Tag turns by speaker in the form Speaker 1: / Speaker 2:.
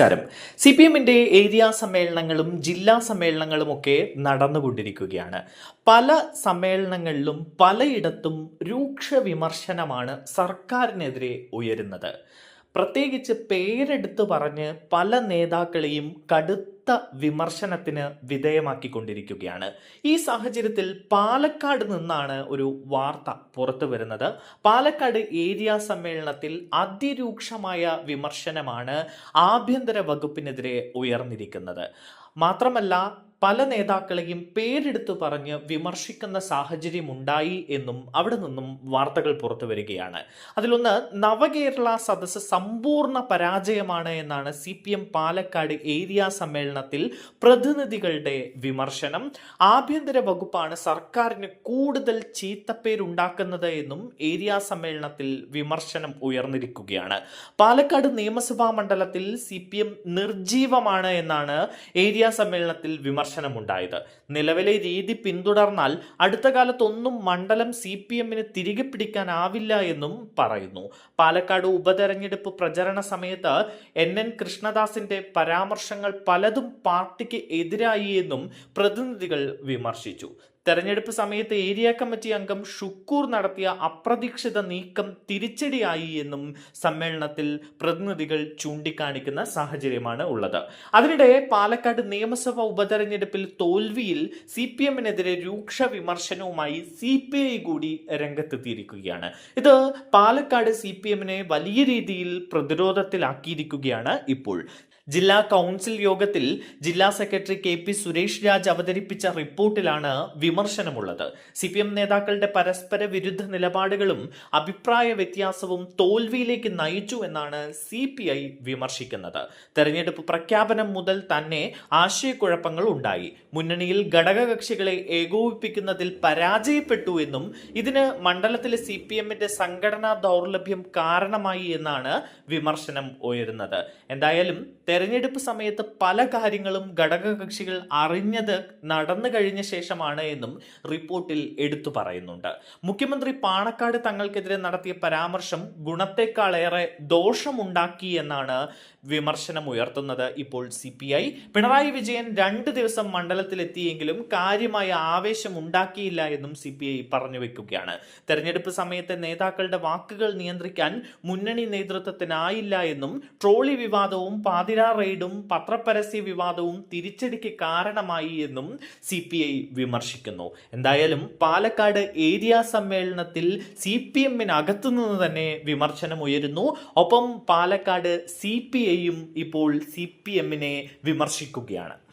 Speaker 1: നമസ്കാരം. C P എമ്മിന്റെ area സമ്മേളനങ്ങളും ജില്ലാ സമ്മേളനങ്ങളും ഒക്കെ നടന്നുകൊണ്ടിരിക്കുകയാണ്. പല സമ്മേളനങ്ങളിലും പലയിടത്തും രൂക്ഷ വിമർശനമാണ് സർക്കാരിനെതിരെ ഉയരുന്നത്. പ്രത്യേകിച്ച് പേരെടുത്ത് പറഞ്ഞ് പല നേതാക്കളെയും കടുത്ത വിമർശനത്തിന് വിധേയമാക്കിക്കൊണ്ടിരിക്കുകയാണ്. ഈ സാഹചര്യത്തിൽ പാലക്കാട് നിന്നാണ് ഒരു വാർത്ത പുറത്തു വരുന്നത്. പാലക്കാട് ഏരിയ സമ്മേളനത്തിൽ അതിരൂക്ഷമായ വിമർശനമാണ് ആഭ്യന്തര വകുപ്പിനെതിരെ ഉയർന്നിരിക്കുന്നത്. മാത്രമല്ല പല നേതാക്കളെയും പേരെടുത്തു പറഞ്ഞ് വിമർശിക്കുന്ന സാഹചര്യം ഉണ്ടായി എന്നും അവിടെ നിന്നും വാർത്തകൾ പുറത്തു വരികയാണ്. അതിലൊന്ന് നവകേരള സദസ്സ് സമ്പൂർണ പരാജയമാണ് എന്നാണ് C P M Palakkad area സമ്മേളനത്തിൽ പ്രതിനിധികളുടെ വിമർശനം. ആഭ്യന്തര വകുപ്പാണ് സർക്കാരിന് കൂടുതൽ ചീത്തപ്പേരുണ്ടാക്കുന്നത് എന്നും ഏരിയ സമ്മേളനത്തിൽ വിമർശനം ഉയർന്നിരിക്കുകയാണ്. പാലക്കാട് നിയമസഭാ മണ്ഡലത്തിൽ സി നിർജീവമാണ് എന്നാണ് ഏരിയ സമ്മേളനത്തിൽ വിമർശനമുണ്ടായത്. നിലവിലെ രീതി പിന്തുടർന്നാൽ അടുത്ത കാലത്തൊന്നും മണ്ഡലം സി പി എമ്മിന് തിരികെ പിടിക്കാനാവില്ല എന്നും പറയുന്നു. പാലക്കാട് ഉപതെരഞ്ഞെടുപ്പ് പ്രചരണ സമയത്ത് എൻ എൻ കൃഷ്ണദാസിന്റെ പരാമർശങ്ങൾ പലതും പാർട്ടിക്ക് എതിരായി എന്നും പ്രതിനിധികൾ വിമർശിച്ചു. തെരഞ്ഞെടുപ്പ് സമയത്ത് ഏരിയ കമ്മിറ്റി അംഗം ഷുക്കൂർ നടത്തിയ അപ്രതീക്ഷിത നീക്കം തിരിച്ചടിയായി എന്നും സമ്മേളനത്തിൽ പ്രതിനിധികൾ ചൂണ്ടിക്കാണിക്കുന്ന സാഹചര്യമാണ് ഉള്ളത്. അതിനിടെ പാലക്കാട് നിയമസഭാ ഉപതെരഞ്ഞെടുപ്പിൽ തോൽവിയിൽ സി പി എമ്മിനെതിരെ രൂക്ഷ വിമർശനവുമായി സി പി ഐ കൂടി രംഗത്തെത്തിയിരിക്കുകയാണ്. ഇത് പാലക്കാട് സി പി എമ്മിനെ വലിയ രീതിയിൽ പ്രതിരോധത്തിലാക്കിയിരിക്കുകയാണ് ഇപ്പോൾ. ജില്ലാ കൗൺസിൽ യോഗത്തിൽ ജില്ലാ secretary K P Suresh Raj അവതരിപ്പിച്ച റിപ്പോർട്ടിലാണ് വിമർശനമുള്ളത്. സി പി എം നേതാക്കളുടെ പരസ്പര വിരുദ്ധ നിലപാടുകളും അഭിപ്രായ വ്യത്യാസവും തോൽവിയിലേക്ക് നയിച്ചു എന്നാണ് സി പി ഐ വിമർശിക്കുന്നത്. തെരഞ്ഞെടുപ്പ് പ്രഖ്യാപനം മുതൽ തന്നെ ആശയക്കുഴപ്പങ്ങൾ ഉണ്ടായി. മുന്നണിയിൽ ഘടകകക്ഷികളെ ഏകോപിപ്പിക്കുന്നതിൽ പരാജയപ്പെട്ടു എന്നും ഇതിന് മണ്ഡലത്തിലെ സി പി എമ്മിന്റെ സംഘടനാ ദൗർലഭ്യം കാരണമായി എന്നാണ് വിമർശനം ഉയരുന്നത്. എന്തായാലും തെരഞ്ഞെടുപ്പ് സമയത്ത് പല കാര്യങ്ങളും ഘടകകക്ഷികൾ അറിഞ്ഞത് നടന്നു കഴിഞ്ഞ ശേഷമാണ് എന്നും റിപ്പോർട്ടിൽ എടുത്തു പറയുന്നുണ്ട്. മുഖ്യമന്ത്രി പാണക്കാട് തങ്ങൾക്കെതിരെ നടത്തിയ പരാമർശം ഗുണത്തെക്കാളേറെ ദോഷമുണ്ടാക്കി എന്നാണ് വിമർശനം ഉയർത്തുന്നത്. ഇപ്പോൾ C P I Pinarayi Vijayan രണ്ട് ദിവസം മണ്ഡലത്തിലെത്തിയെങ്കിലും കാര്യമായ ആവേശം ഉണ്ടാക്കിയില്ല എന്നും സി പി ഐ പറഞ്ഞു വെക്കുകയാണ്. തെരഞ്ഞെടുപ്പ് സമയത്തെ നേതാക്കളുടെ വാക്കുകൾ നിയന്ത്രിക്കാൻ മുന്നണി നേതൃത്വത്തിനായില്ല എന്നും ട്രോളി വിവാദവും പാതിരാ റെയ്ഡും പത്രപരസ്യ വിവാദവും തിരിച്ചടിക്ക് കാരണമായി എന്നും സി പി ഐ വിമർശിക്കുന്നു. എന്തായാലും പാലക്കാട് ഏരിയ സമ്മേളനത്തിൽ സി പി എമ്മിനകത്തു നിന്ന് തന്നെ വിമർശനം ഉയരുന്നു. ഒപ്പം പാലക്കാട് സി പി ഐയും ഇപ്പോൾ സി പി എമ്മിനെ വിമർശിക്കുകയാണ്.